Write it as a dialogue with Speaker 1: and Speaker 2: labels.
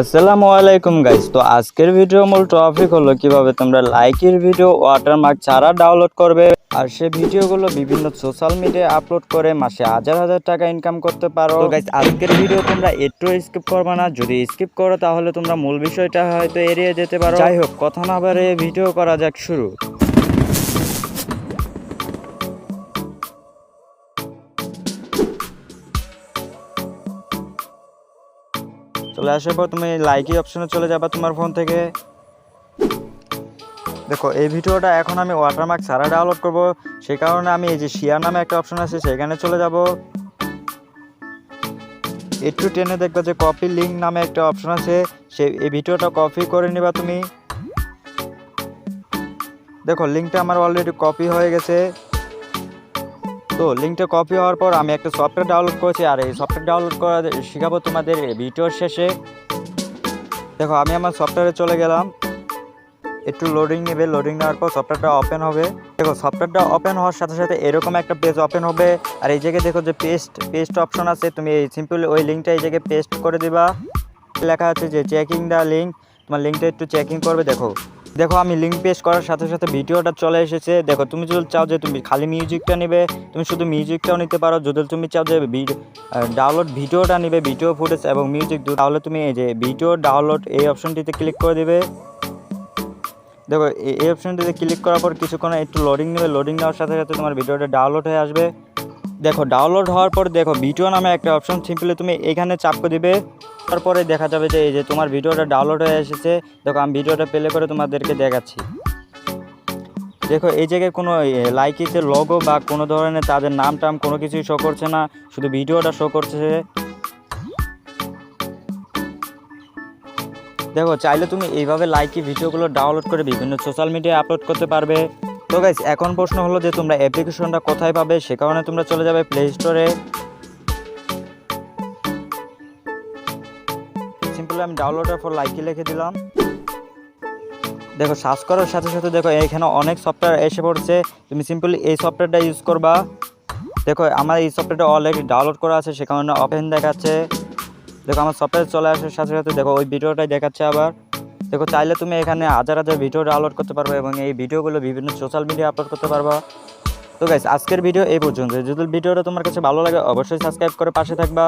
Speaker 1: আসসালামু আলাইকুম গাইস তো আজকের ভিডিও মূল টপিক হলো কীভাবে তোমরা লাইকের ভিডিও ওয়াটারমার্ক ছাড়া ডাউনলোড করবে আর সে ভিডিওগুলো বিভিন্ন সোশ্যাল মিডিয়ায় আপলোড করে মাসে হাজার হাজার টাকা ইনকাম করতে পারো। গাইস আজকের ভিডিও তোমরা একটু স্কিপ করবে না। যদি স্কিপ করো, তাহলে তোমরা মূল বিষয়টা হয়তো এড়িয়ে যেতে পারো। যাই হোক, কথা না বারে ভিডিও করা যাক শুরু। চলে আসার পর তুমি লাইকি অপশনে চলে যাবা তোমার ফোন থেকে। দেখো, এই ভিডিওটা এখন আমি ওয়াটারমার্ক ছাড়া ডাউনলোড করব। সে কারণে আমি এই যে শেয়ার নামে একটা অপশন আছে, সেখানে চলে যাব। একটু টেনে দেখবে যে কপি লিঙ্ক নামে একটা অপশন আছে, সে এই ভিডিওটা কপি করে নিবা তুমি। দেখো লিঙ্কটা আমার অলরেডি কপি হয়ে গেছে। তো লিঙ্কটা কপি হওয়ার পর আমি একটা সফটওয়্যার ডাউনলোড করেছি, আর এই সফটওয়্যার ডাউনলোড করা শেখাবো তোমাদের ভিডিওর শেষে। দেখো, আমি আমার সফটওয়্যারে চলে গেলাম। একটু লোডিং নেবে লোডিং নেওয়ার পর সফটওয়্যারটা ওপেন হবে। দেখো সফটওয়্যারটা ওপেন হওয়ার সাথে সাথে এরকম একটা পেজ ওপেন হবে। আর এই জায়গায় দেখো যে পেস্ট পেস্ট অপশন আছে, তুমি এই সিম্পল ওই লিঙ্কটা এই জায়গায় পেস্ট করে দিবা। লেখা আছে যে চেকিং দ্য লিঙ্ক তোমার লিঙ্কটা একটু চেকিং করবে, দেখো। দেখো, আমি লিঙ্ক পেস্ট করার সাথে সাথে ভিডিওটা চলে এসেছে। দেখো, তুমি যদি চাও যে তুমি খালি মিউজিকটা নেবে, তুমি শুধু মিউজিকটাও নিতে পারো। যদি তুমি চাও যে ডাউনলোড ভিডিওটা নেবে ভিডিও ফুটেজ এবং মিউজিক তাহলে তুমি এই যে ভিডিও ডাউনলোড এই অপশনটিতে ক্লিক করে দেবে। দেখো এই- অপশনটিতে ক্লিক করার পর কিছুক্ষণ একটু লোডিং নেবে। লোডিং নেওয়ার সাথে সাথে তোমার ভিডিওটা ডাউনলোড হয়ে আসবে। দেখো ডাউনলোড হওয়ার পর দেখো ভিডিও নামে একটা অপশন সিম্পলি তুমি এখানে চাপ করে দিবে। তারপরে দেখা যাবে যে এই যে তোমার ভিডিওটা ডাউনলোড হয়ে এসেছে। দেখো, আমি ভিডিওটা প্লে করে তোমাদেরকে দেখাচ্ছি। দেখো, এই জায়গায় কোনো লাইকিতে লোগো বা কোনো ধরনের তাদের নাম টাম কোনো কিছুই শো করছে না। শুধু ভিডিওটা শো করছে। দেখো, চাইলে তুমি এইভাবে লাইকি ভিডিওগুলো ডাউনলোড করে বিভিন্ন সোশ্যাল মিডিয়ায় আপলোড করতে পারবে। তো গাইস এখন প্রশ্ন হলো যে তোমরা অ্যাপ্লিকেশনটা কোথায় পাবে? সে কারণে তোমরা চলে যাবে প্লে স্টোরে সিম্পলি আমি ডাউনলোডের পর লাইকি লিখে দিলাম। দেখো সার্চ করার সাথে সাথে দেখো, এখানে অনেক সফটওয়্যার এসে পড়ছে। তুমি সিম্পলি এই সফটওয়্যারটা ইউজ করবা। দেখো, আমার এই সফটওয়্যারটা অলরেডি ডাউনলোড করা আছে, সে কারণে ওপেন দেখাচ্ছে। দেখো, আমার সফটওয়্যার চলে আসার সাথে সাথে দেখো, ওই ভিডিওটাই দেখাচ্ছে আবার। দেখো, চাইলে তুমি এখানে হাজার হাজার ভিডিও ডাউনলোড করতে পারবে এবং এই ভিডিওগুলো বিভিন্ন সোশ্যাল মিডিয়া আপলোড করতে পারব। তো গাইস আজকের ভিডিও এই পর্যন্ত যদি ভিডিওটা তোমার কাছে ভালো লাগে, অবশ্যই সাবস্ক্রাইব করে পাশে থাকবা।